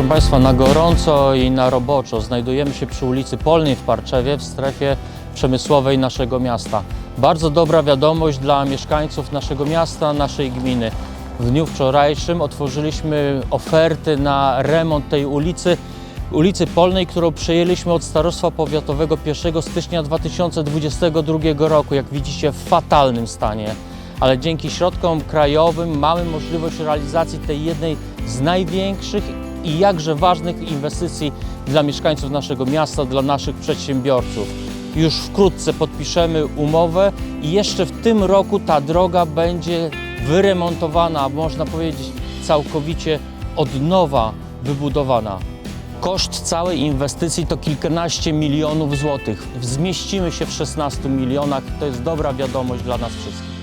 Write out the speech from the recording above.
Państwa, na gorąco i na roboczo znajdujemy się przy ulicy Polnej w Parczewie w strefie przemysłowej naszego miasta. Bardzo dobra wiadomość dla mieszkańców naszego miasta, naszej gminy. W dniu wczorajszym otworzyliśmy oferty na remont tej ulicy, ulicy Polnej, którą przejęliśmy od Starostwa Powiatowego 1 stycznia 2022 roku. Jak widzicie, w fatalnym stanie ale dzięki środkom krajowym mamy możliwość realizacji tej jednej z największych i jakże ważnych inwestycji dla mieszkańców naszego miasta, dla naszych przedsiębiorców. Już wkrótce podpiszemy umowę i jeszcze w tym roku ta droga będzie wyremontowana, można powiedzieć całkowicie od nowa wybudowana. Koszt całej inwestycji to kilkanaście milionów złotych. Zmieścimy się w 16 milionach. To jest dobra wiadomość dla nas wszystkich.